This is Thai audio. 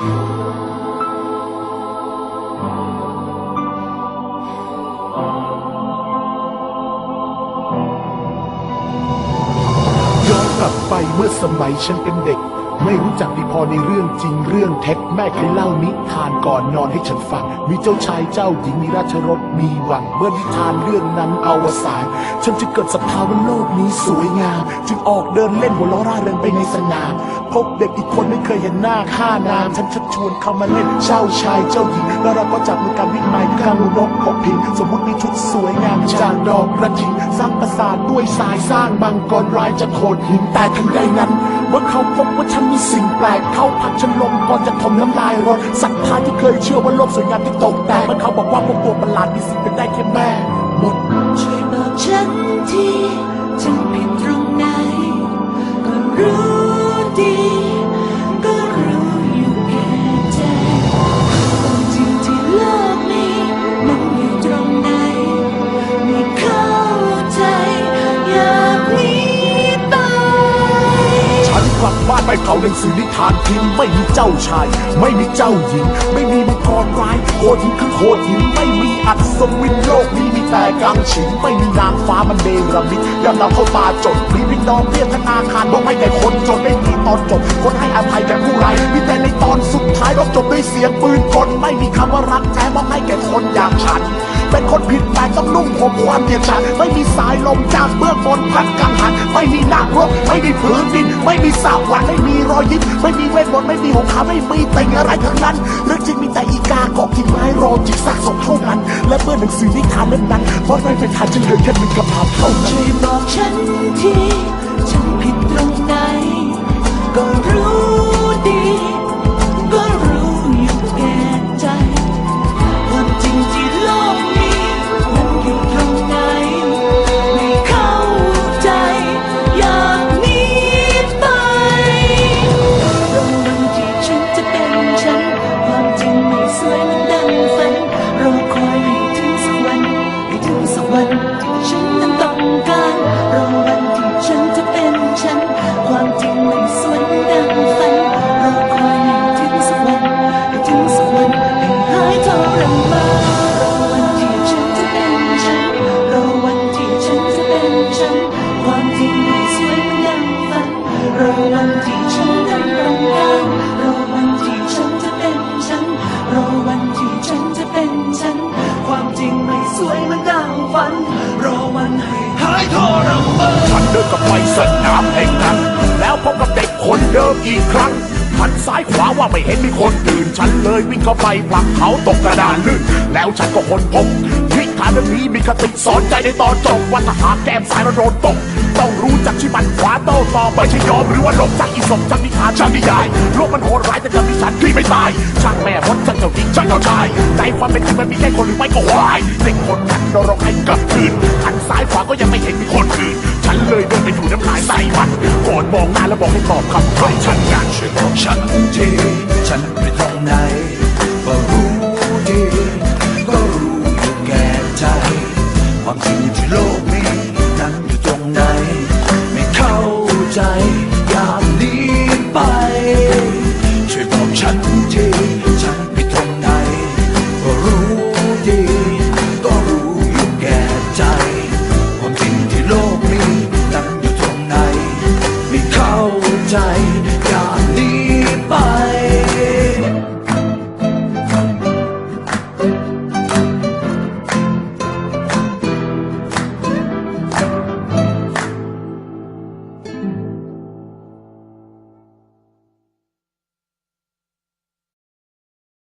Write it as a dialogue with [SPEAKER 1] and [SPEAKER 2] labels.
[SPEAKER 1] ย้อนกลับไปเมื่อสมัยฉันเป็นเด็ก ไม่รู้จักดีพอในเรื่องจริงเรื่องเท็จแม่เคยเล่านิทานก่อนนอนให้ฉันฟัง มีเจ้าชายเจ้าหญิงมีราชรถมีวัง เมื่อนิทานเรื่องนั้นอวสานฉันจะเกิดศรัทธาว่าโลกนี้สวยงาม จึงออกเดินเล่นหัวล้อร่าเริงไปในสนามพบเด็กอีกคนไม่เคยเห็นหน้าค่านามฉันชักชวนเขามาเล่นเจ้าชายเจ้าหญิง แล้วเราก็จับมือกันวิ่งไปข้างนกพบพิงสมมติมีชุดสวยงามจากดอกกระถินสร้างปราสาทด้วยทรายสร้างมังกรรายจากโขดหินแต่ทันใดนั้นเมื่อเขาพบว่าฉันมีสิ่งแปลกเข้าพักฉันลมก่อนจะทมน้ำลายรอนศรัทธาที่เคยเชื่อว่าโลกสวยงามที่ตกแต่เมื่อเขาบอกว่าพวกตัวประหลาดมีสิ่งเป็นได้แค่แม่หมด
[SPEAKER 2] ช่วยบอกฉันทีฉันผิดตรงไหนก็รู้ นก
[SPEAKER 1] ลับบ้านไปเผาหนังสือนิทานทิ้งไม่มีเจ้าชาย ไม่มีเจ้าหญิง ไม่มีมังกรร้ายโหดหินคือโหดหินไม่มีอัศวินโลกนี้มีแต่กังฉินไม่มีนางฟ้ามันเนรมิตยามเราเข้าตาจดมีพี่น้องเรียกธนาคารบอกให้แก่คนจนไม่มีตอนจบ คนให้อภัยแก่ผู้ไร้มีแต่ในตอนสุดท้ายรบจบด้วยเสียงปืนกลไม่มีคำว่ารักแท้มอบให้แก่คนอย่างฉันเป็นคนผิดแต่ต้องนุ่งผมความเดียดฉันไม่มีสายลมจากเบื้องบนพัดกังหันไม่มีนักรบไม่มีผืนดินไม่มีสาบวันไม่มีรอยยิ้มไม่มีเวทมนต์ไม่มีหงขาไม่มีแต่งอะไรทั้งนั้นเรื่องจริงมีแต่อีกาเกาะกิ่งไม้รอจิกซากศพเท่านั้น และเมื่อหนังสือนิทานเล่มนั้นเพราะไม่เป็นทานจึงเหลือแค่หนึ่งกระพาเท่านั้น
[SPEAKER 2] ช่วยบอกฉันาน
[SPEAKER 1] ฉันเดินกลับไปสนามแห่งนั้น แล้วพบกับเด็กคนเดิมอีกครั้งหันซ้ายขวาว่าไม่เห็นมีคนอื่น ฉันเลยวิ่งเข้าไปผลักเขาตกกระดานลื่น แล้วฉันก็คนพบวิชาเรื่องนี้มีคติสอนใจในตอนจบว่าถ้าหากแก้มซ้ายเราโดนตก ต้องรู้จักชิมันขวาโต้ตอบไม่ใช่ยอมหรือว่าหลบจากอีสมจากนิทานจากนิยายโลกมันโหดร้ายแต่จะมีฉันที่ไม่ตายช่างแม่มดช่างเจ้าหญิงช่างเจ้าชายใจความเป็นจริงมันมีแค่คนหรือไม่ก็วายเด็กคนนั้นเราร้องให้กลับคืนหันซ้ายขวาก็ยังไม่เห็นมีคนอื่น ฉันเลยเดินไปถูน้ำลายใส่มันก่อนมองหน้าแล้วบอกให้ตอบคำใครฉันงาน
[SPEAKER 3] ช่วยบอกฉันทีฉันไปตรงไหน